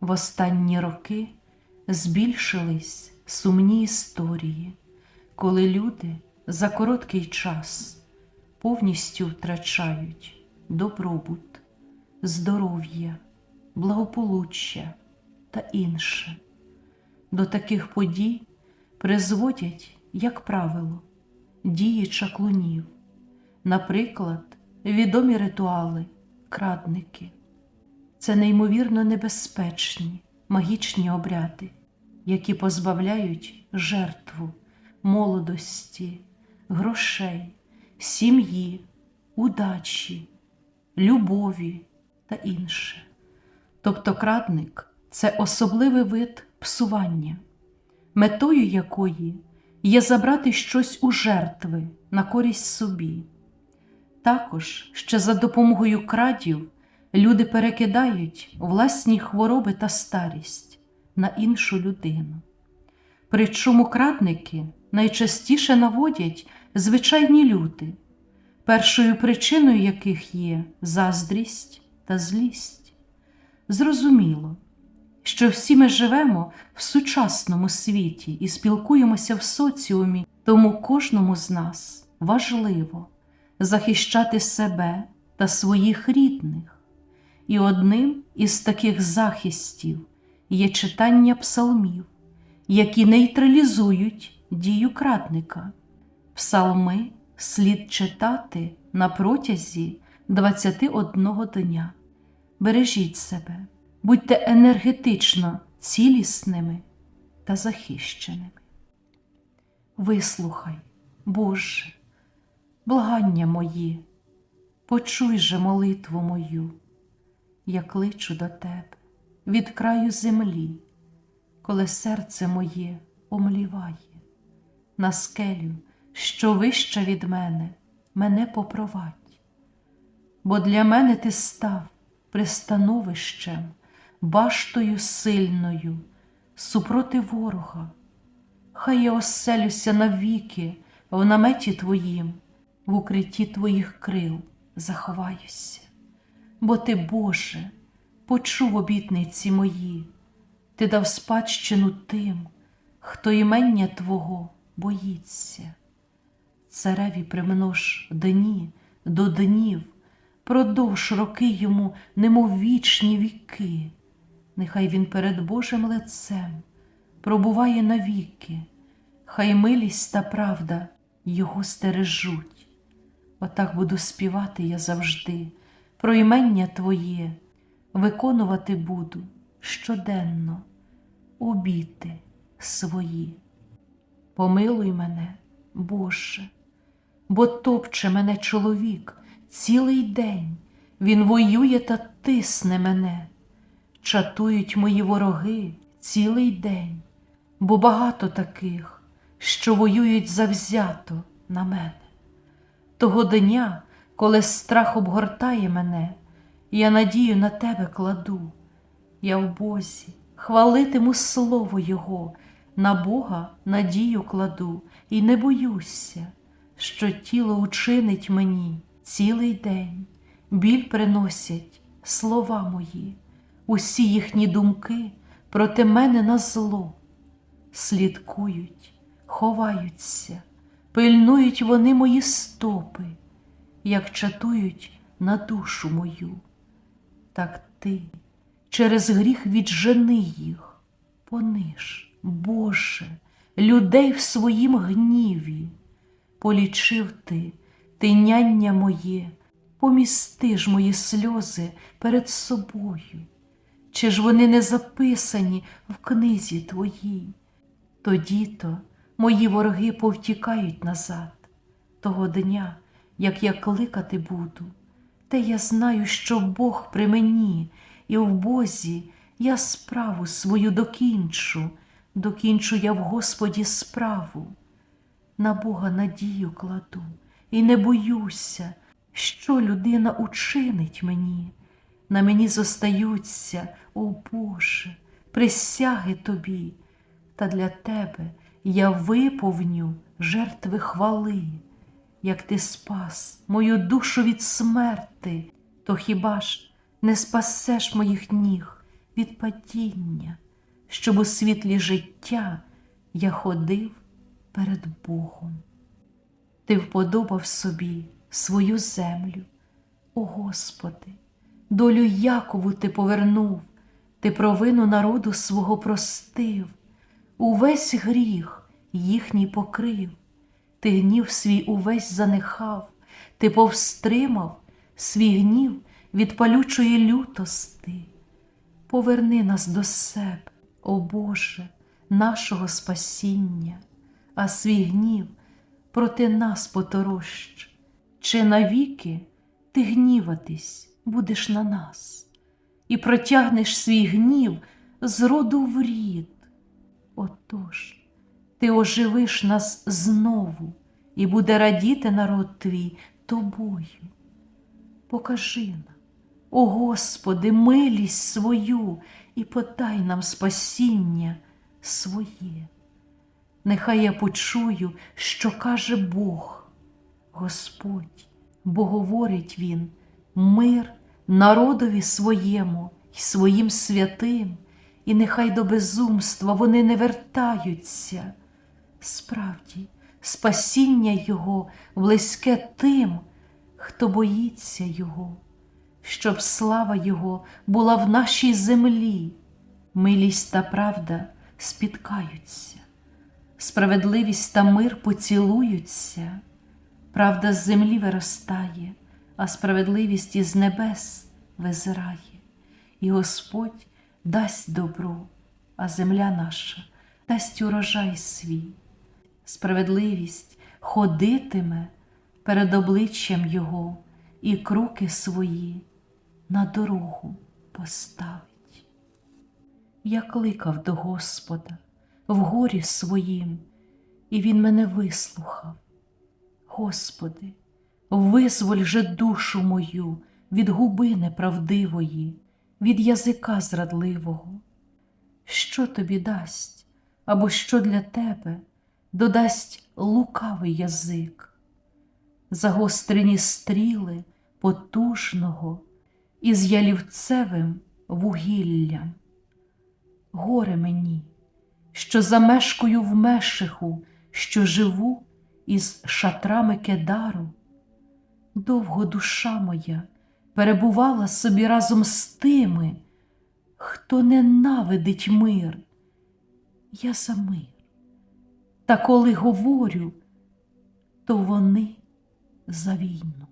В останні роки збільшились сумні історії, коли люди за короткий час повністю втрачають добробут, здоров'я, благополуччя та інше. До таких подій призводять, як правило, дії чаклунів, наприклад, відомі ритуали, крадники. Це неймовірно небезпечні магічні обряди, які позбавляють жертву молодості, грошей, сім'ї, удачі, любові та інше. Тобто крадник це особливий вид псування, метою якої є забрати щось у жертви на користь собі. Також ще за допомогою крадів люди перекидають власні хвороби та старість на іншу людину. Причому крадники найчастіше наводять звичайні люди, першою причиною яких є заздрість та злість. Зрозуміло, що всі ми живемо в сучасному світі і спілкуємося в соціумі, тому кожному з нас важливо захищати себе та своїх рідних. І одним із таких захистів є читання псалмів, які нейтралізують дію крадника. Псалми слід читати на протязі 21 дня. Бережіть себе, будьте енергетично цілісними та захищеними. Вислухай, Боже, благання мої, почуй же молитву мою, я кличу до Тебе від краю землі, коли серце моє омліває, на скелю, що вища від мене, мене попровадь, бо для мене ти став пристановищем, баштою сильною, супроти ворога. Хай я оселюся навіки в наметі Твоїм, в укритті Твоїх крил заховаюся. Бо ти, Боже, почув обітниці мої, ти дав спадщину тим, хто імення Твого боїться. Цареві примнож дні до днів, продовж роки йому, немов вічні віки, нехай він перед Божим лицем пробуває навіки, хай милість та правда його стережуть. Отак буду співати я завжди, про імення Твоє, виконувати буду щоденно обіти свої. Помилуй мене, Боже, бо топче мене чоловік цілий день, він воює та тисне мене, чатують мої вороги цілий день, бо багато таких, що воюють завзято на мене. Того дня, коли страх обгортає мене, я надію на тебе кладу, я в Бозі хвалитиму слово Його, на Бога надію кладу. І не боюся, що тіло учинить мені цілий день, біль приносять слова мої, усі їхні думки проти мене на зло, слідкують, ховаються, пильнують вони мої стопи, як чатують на душу мою. Так ти через гріх віджени їх, пониж, Боже, людей в своїм гніві, полічив ти тиняння моє, помісти ж мої сльози перед собою, чи ж вони не записані в книзі твоїй? Тоді то мої вороги повтікають назад, того дня, як я кликати буду, те я знаю, що Бог при мені, і в Бозі я справу свою докінчу, докінчу я в Господі справу. На Бога надію кладу і не боюся, що людина учинить мені. На мені зостаються, о Боже, присяги тобі, та для тебе я виповню жертви хвали, як ти спас мою душу від смерти, то хіба ж не спасеш моїх ніг від падіння, щоб у світлі життя я ходив перед Богом. Ти вподобав собі свою землю, о Господи, долю Якову ти повернув, ти провину народу свого простив, увесь гріх їхній покрив, ти гнів свій увесь занехав, ти повстримав свій гнів від палючої лютости. Поверни нас до себе, о Боже, нашого спасіння, а свій гнів проти нас поторощ. Чи навіки ти гніватись будеш на нас і протягнеш свій гнів з роду в рід? Отож, ти оживиш нас знову, і буде радіти народ твій тобою. Покажи нам, о Господи, милість свою і подай нам спасіння своє. Нехай я почую, що каже Бог, Господь, бо говорить Він мир народові своєму й своїм святим, і нехай до безумства вони не вертаються. Справді, спасіння Його близьке тим, хто боїться Його, щоб слава Його була в нашій землі, милість та правда спіткаються, справедливість та мир поцілуються, правда з землі виростає, а справедливість із небес визирає, і Господь дасть добро, а земля наша дасть урожай свій. Справедливість ходитиме перед обличчям Його і круки свої на дорогу поставить. Я кликав до Господа в горі своїм, і Він мене вислухав. Господи, визволь же душу мою від губи неправдивої, від язика зрадливого. Що тобі дасть, або що для тебе додасть лукавий язик, загострені стріли потужного із ялівцевим вугіллям. Горе мені, що замешкую в мешиху, що живу із шатрами кедару. Довго душа моя перебувала собі разом з тими, хто ненавидить мир. Я за мир. Та коли говорю, то вони за війну.